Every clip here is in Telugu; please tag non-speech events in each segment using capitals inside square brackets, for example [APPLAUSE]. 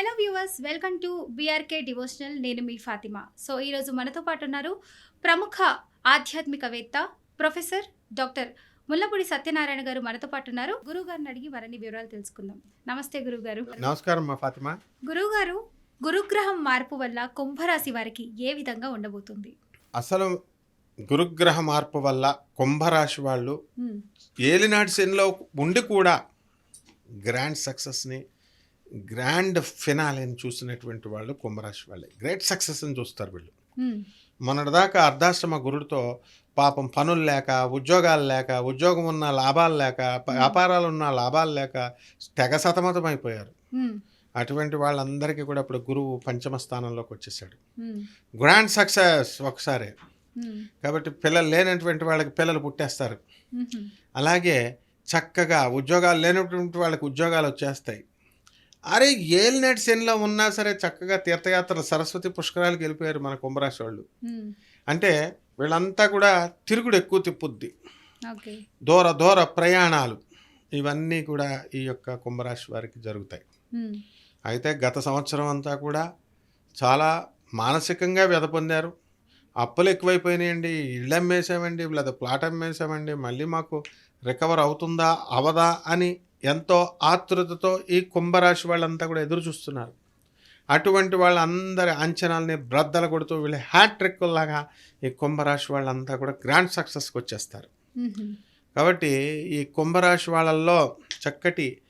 Hello viewers welcome to BRK devotional నేను మీ ఫాతిమా. సో ఈరోజు మనతో పాటు ఉన్నారు ప్రముఖ ఆధ్యాత్మికవేత్త ప్రొఫెసర్ డాక్టర్ ముల్లపూడి సత్యనారాయణ గారు మనతో పాటు ఉన్నారు. గురువు గారిని అడిగి మరిన్ని వివరాలు తెలుసుకుందాం. నమస్తే గురువు గారు నమస్కారం మా ఫాతిమా. గురువు గారు గురుగ్రహం మార్పు వల్ల కుంభరాశి వారికి ఏ విధంగా ఉండబోతుంది? అసలు గురుగ్రహ మార్పు వల్ల కుంభరాశి వాళ్ళు. ఏలినాటి శనిలో ఉండి కూడా గ్రాండ్ సక్సెస్ని గ్రాండ్ ఫినాలిని చూసినటువంటి వాళ్ళు కుంభరాశి వాళ్ళే గ్రేట్ సక్సెస్ని చూస్తారు వీళ్ళు. మొన్నటిదాకా అర్ధాశ్రమ గురుడితో పాపం పనులు లేక ఉద్యోగాలు లేక ఉద్యోగం ఉన్న లాభాలు లేక వ్యాపారాలు ఉన్న లాభాలు లేక తెగ సతమతం అయిపోయారు. అటువంటి వాళ్ళందరికీ కూడా ఇప్పుడు గురువు పంచమ స్థానంలోకి వచ్చేసాడు. గ్రాండ్ సక్సెస్ ఒకసారి. కాబట్టి పిల్లలు లేనటువంటి వాళ్ళకి పిల్లలు పుట్టేస్తారు. అలాగే చక్కగా ఉద్యోగాలు లేనటువంటి వాళ్ళకి ఉద్యోగాలు వచ్చేస్తాయి అరే ఏలినటి శనిలో ఉన్నా సరే చక్కగా తీర్థయాత్రలు సరస్వతి పుష్కరాలకు వెళ్ళిపోయారు మన కుంభరాశి వాళ్ళు. అంటే వీళ్ళంతా కూడా తిరుగుడు ఎక్కువ తిప్పుద్ది. దూర దూర ప్రయాణాలు ఇవన్నీ కూడా ఈ యొక్క కుంభరాశి వారికి జరుగుతాయి. అయితే గత సంవత్సరం అంతా కూడా చాలా మానసికంగా వ్యధ పొందారు. అప్పులు ఎక్కువైపోయినాయండి. ఇళ్ళు అమ్మేసామండి లేదా ప్లాట్ అమ్మేసామండి మళ్ళీ మాకు రికవర్ అవుతుందా అవదా అని ఎంతో ఆతృతతో ఈ కుంభరాశి వాళ్ళంతా కూడా ఎదురు చూస్తున్నారు. అటువంటి వాళ్ళందరి అంచనాల్ని బ్రద్దలు కొడుతూ వీళ్ళ హ్యాట్రిక్ లాగా ఈ కుంభరాశి వాళ్ళంతా కూడా గ్రాండ్ సక్సెస్కి వచ్చేస్తారు. కాబట్టి ఈ కుంభరాశి వాళ్ళల్లో చక్కటి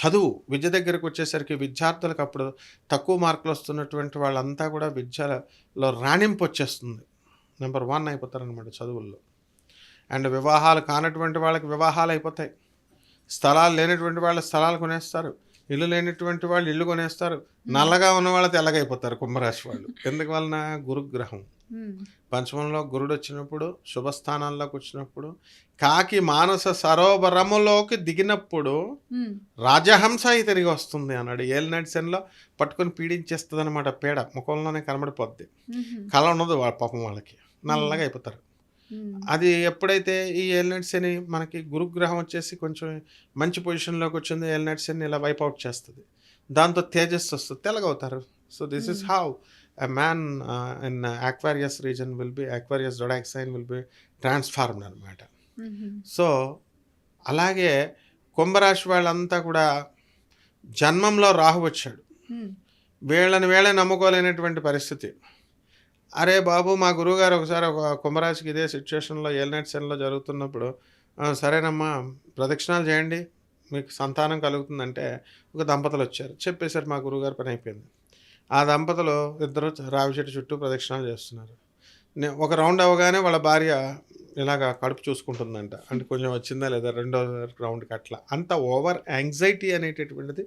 చదువు విద్య దగ్గరకు వచ్చేసరికి విద్యార్థులకు అప్పుడు తక్కువ మార్కులు వస్తున్నటువంటి వాళ్ళంతా కూడా విద్యలో రాణింపు వచ్చేస్తుంది. నెంబర్ వన్ అయిపోతారనమాట చదువుల్లో. అండ్ వివాహాలు కానటువంటి వాళ్ళకి వివాహాలు అయిపోతాయి. స్థలాలు లేనటువంటి వాళ్ళు స్థలాలు కొనేస్తారు. ఇల్లు లేనటువంటి వాళ్ళు ఇల్లు కొనేస్తారు. నల్లగా ఉన్న వాళ్ళు తెల్లగైపోతారు కుంభరాశి వాళ్ళు. [LAUGHS] ఎందుకు వలన? గురుగ్రహం. పంచమంలో గురుడు వచ్చినప్పుడు శుభస్థానాల్లోకి వచ్చినప్పుడు కాకి మానస సరోవరములోకి దిగినప్పుడు. రాజహంస అయి తిరిగి వస్తుంది అన్నాడు. ఏలినాటి శనిలో పట్టుకొని పీడించేస్తుంది అనమాట పేడ. ముఖంలోనే కనబడిపోద్ది. కళ ఉండదు వాళ్ళ పాపం వాళ్ళకి. నల్లగా అయిపోతారు. అది ఎప్పుడైతే ఈ ఏలినాటి శని మనకి గురుగ్రహం వచ్చేసి కొంచెం మంచి పొజిషన్లోకి వచ్చింది ఏలినాటి శని ఇలా వైప్ అవుట్ చేస్తుంది. దాంతో తేజస్సు వస్తుంది తెల్లగవుతారు so this is how a man in Aquarius reason will be Aquarius zodiac sign will be transformed అనమాట. సో అలాగే కుంభరాశి వాళ్ళంతా కూడా జన్మంలో రాహు వచ్చాడు. వీళ్ళని వీళ్ళే నమ్ముకోలేనటువంటి పరిస్థితి. అరే బాబు మా గురువుగారు ఒకసారి ఒక కుంభరాశికి ఇదే సిచ్యువేషన్లో ఎల్నైట్ సెన్లో జరుగుతున్నప్పుడు సరేనమ్మా ప్రదక్షిణాలు చేయండి మీకు సంతానం కలుగుతుందంటే ఒక దంపతులు వచ్చారు. చెప్పేశారు మా గురువుగారు పని అయిపోయింది. ఆ దంపతులు ఇద్దరు రావి చెట్టు చుట్టూ ప్రదక్షిణాలు చేస్తున్నారు. ఒక రౌండ్ అవ్వగానే వాళ్ళ భార్య ఇలాగ కడుపు చూసుకుంటుందంట. అంటే కొంచెం వచ్చిందా లేదా రెండో రౌండ్కి అట్లా. అంత ఓవర్ యాంగ్జైటీ అనేటటువంటిది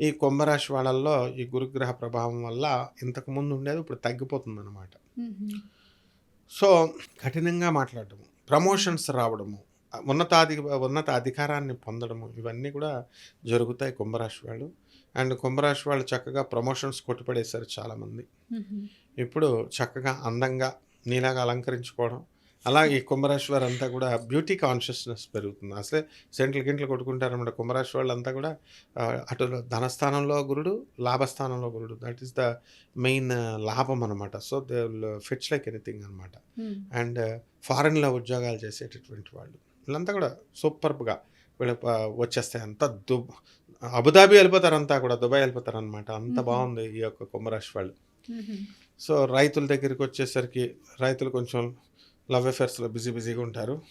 ఈ కుంభరాశి వాళ్ళల్లో ఈ గురుగ్రహ ప్రభావం వల్ల ఇంతకు ముందు ఉండేది ఇప్పుడు తగ్గిపోతుంది అనమాట. సో కఠినంగా మాట్లాడటము ప్రమోషన్స్ రావడము ఉన్నతాధి ఉన్నత అధికారాన్ని పొందడము ఇవన్నీ కూడా జరుగుతాయి కుంభరాశి వాళ్ళు. అండ్ కుంభరాశి వాళ్ళు చక్కగా ప్రమోషన్స్ కొట్టుపడేశారు చాలామంది. ఇప్పుడు చక్కగా అందంగా నీలాగా అలంకరించుకోవడం అలాగే ఈ కుంభరాశి వారంతా కూడా బ్యూటీ కాన్షియస్నెస్ పెరుగుతుంది. అసలే సెంట్లు గింట్లు కొట్టుకుంటారన్నమాట. కుంభరాశి వాళ్ళంతా కూడా అటు ధనస్థానంలో గురుడు లాభస్థానంలో గురుడు. దట్ ఈస్ ద మెయిన్ లాభం అనమాట so they fits like anything అనమాట. అండ్ ఫారెన్లో ఉద్యోగాలు చేసేటటువంటి వాళ్ళు. వీళ్ళంతా కూడా సూపర్గా వీళ్ళ వచ్చేస్తాయి. అంతా దు అబుదాబి వెళ్ళిపోతారు అంతా కూడా దుబాయ్ వెళ్ళిపోతారు అనమాట అంత Mhm. బాగుంది ఈ యొక్క కుంభరాశి వాళ్ళు. సో రైతుల దగ్గరికి వచ్చేసరికి రైతులు కొంచెం లవ్ అఫేర్స్లో బిజీ బిజీగా ఉంటారు.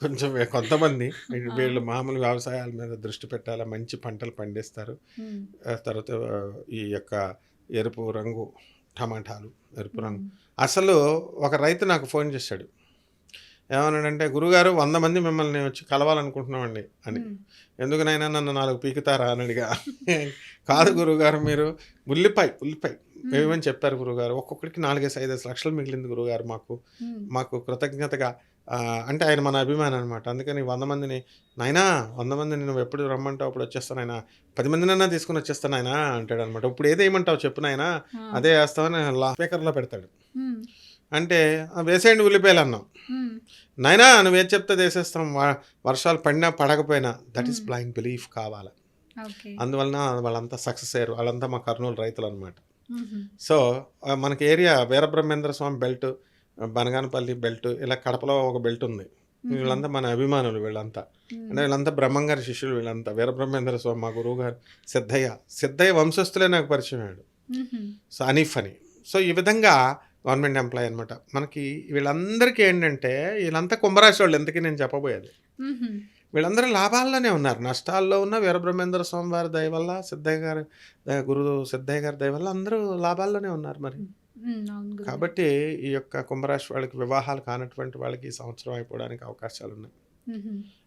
కొంచెం కొంతమంది వీళ్ళు మామూలు వ్యవసాయాల మీద దృష్టి పెట్టాలా మంచి పంటలు పండిస్తారు. తర్వాత ఈ యొక్క ఎరుపు రంగు టమాటాలు ఎరుపు రంగు. అసలు ఒక రైతు నాకు ఫోన్ చేశాడు. ఏమన్నాడంటే గురుగారు వంద మంది మిమ్మల్ని వచ్చి కలవాలనుకుంటున్నామండి అని. ఎందుకునైనా నన్ను నాలుగు పీకుతారా? అని అడిగా. కాదు గురుగారు మీరు ఉల్లిపాయ ఉల్లిపాయ. ఏమని చెప్పారు గురుగారు? ఒక్కొక్కడికి నాలుగేసి ఐదేసి లక్షలు మిగిలింది గురుగారు మాకు. మాకు కృతజ్ఞతగా అంటే ఆయన మన అభిమానం అనమాట అందుకని వంద మందిని నాయనా వంద మందిని నువ్వు ఎప్పుడు రమ్మంటావు? అప్పుడు వచ్చేస్తాను ఆయన. పది మందినన్నా తీసుకుని వచ్చేస్తాను ఆయన అంటాడు అనమాట ఇప్పుడు ఏదేయమంటావు చెప్పు నాయనా. అదే వేస్తామని లా స్పీకర్లో పెడతాడు. అంటే "ఆ, వేసేయండి ఉల్లిపాయలు అన్నాం. నాయనా నువ్వు ఏది చెప్తే వేసేస్తాం. వర్షాలు పడినా పడకపోయినా దట్ ఈస్. బ్లైండ్ బిలీఫ్ కావాలి? అందువలన వాళ్ళంతా సక్సెస్ అయ్యారు. వాళ్ళంతా మా కర్నూలు రైతులు అనమాట. సో ఆ, మనకి area Veerabrahmendra Swamy belt Banaganapalli belt ఇలా కడపలో ఒక బెల్ట్ ఉంది. వీళ్ళంతా మన అభిమానులు వీళ్ళంతా. మ్మ్. అంటే వీళ్ళంతా బ్రహ్మంగారి శిష్యులు వీళ్ళంతా. వీరబ్రహ్మేంద్ర స్వామి మా గురువు గారు సిద్ధయ్య. సిద్ధయ్య వంశస్థులే నాకు పరిచయం అయ్యాడు. సో అనీఫ్ అని. సో ఈ విధంగా గవర్నమెంట్ ఎంప్లాయ్ అనమాట మనకి వీళ్ళందరికీ ఏంటంటే వీళ్ళంతా కుంభరాశి వాళ్ళు ఎందుకు నేను చెప్పబోయేది. వీళ్ళందరూ లాభాల్లోనే ఉన్నారు. నష్టాల్లో ఉన్న వీరబ్రహ్మేంద్ర స్వామి వారి దయ వల్ల సిద్ధయ్య గారి గురు సిద్ధయ్య గారి దయ వల్ల అందరూ లాభాల్లోనే ఉన్నారు మరి. కాబట్టి ఈ యొక్క కుంభరాశి వాళ్ళకి వివాహాలు కానటువంటి వాళ్ళకి ఈ సంవత్సరం అయిపోవడానికి అవకాశాలు ఉన్నాయి.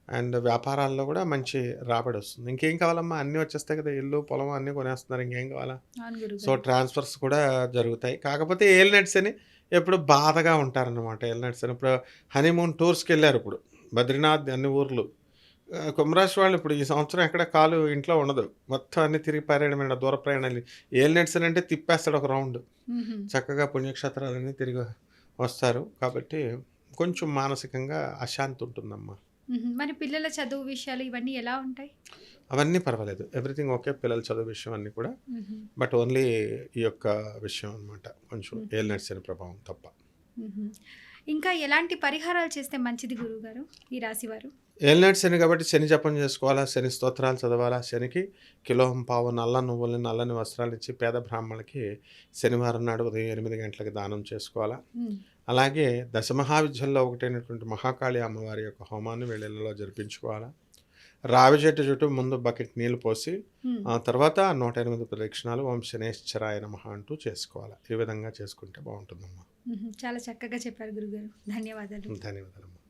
అండ్ వ్యాపారాల్లో కూడా మంచి రాబడి వస్తుంది. ఇంకేం కావాలమ్మా? అన్నీ వచ్చేస్తాయి కదా. ఇల్లు పొలం అన్నీ కొనేస్తున్నారు. ఇంకేం కావాలా. సో ట్రాన్స్ఫర్స్ కూడా జరుగుతాయి. కాకపోతే ఏలినట్స్ అని ఎప్పుడు బాధగా ఉంటారన్నమాట. ఏలినట్స్ అని ఇప్పుడు హనీమూన్ టూర్స్కి వెళ్ళారు ఇప్పుడు. బద్రీనాథ్ అన్ని ఊర్లు. కుంభరాశి వాళ్ళు ఇప్పుడు ఈ సంవత్సరం ఎక్కడ కాలు ఇంట్లో ఉండదు. మొత్తం అన్ని తిరిగి పారేయడం దూర ప్రయాణాలు. ఏలినట్స్ అని అంటే తిప్పేస్తాడు ఒక రౌండ్. చక్కగా పుణ్యక్షేత్రాలన్నీ తిరిగి వస్తారు. కాబట్టి కొంచెం మానసికంగా అశాంతి ఉంటుందమ్మా. మ్మ్. మరి పిల్లల చదువు విషయాలు ఇవన్నీ ఎలా ఉంటాయి? అవన్నీ పర్వాలేదు. Everything okay. పిల్లల చదువు విషయం అన్నీ కూడా. బట్ ఓన్లీ ఈ యొక్క విషయం అనమాట కొంచెం ఏలినట్స్ అనే ప్రభావం తప్ప. ఇంకా ఎలాంటి పరిహారాలు చేస్తే మంచిది గురువుగారు ఈ రాశి వారు ఏలినాటి శని కాబట్టి శని జపం చేసుకోవాలా? శని స్తోత్రాలు చదవాలా? శనికి కిలోహం పావు నల్ల నువ్వుల్ని నల్లని వస్త్రాలు ఇచ్చి పేద బ్రాహ్మణులకి శనివారం నాడు ఉదయం ఎనిమిది గంటలకు దానం చేసుకోవాలా. అలాగే దశమహావిద్యల్లో ఒకటైనటువంటి మహాకాళి అమ్మవారి యొక్క హోమాన్ని వేళల్లో జరిపించుకోవాలా? రావి చెట్టు చుట్టూ ముందు బకెట్ నీళ్ళు పోసి. ఆ తర్వాత నూట ఎనిమిది ప్రదక్షిణాలు ఓం శనేశ్వరాయ నమః అంటూ చేసుకోవాలి. ఈ విధంగా చేసుకుంటే బాగుంటుందమ్మా. మ్మ్. చాలా చక్కగా చెప్పారు గురుగారు. ధన్యవాదాలు. ధన్యవాదాలమ్మా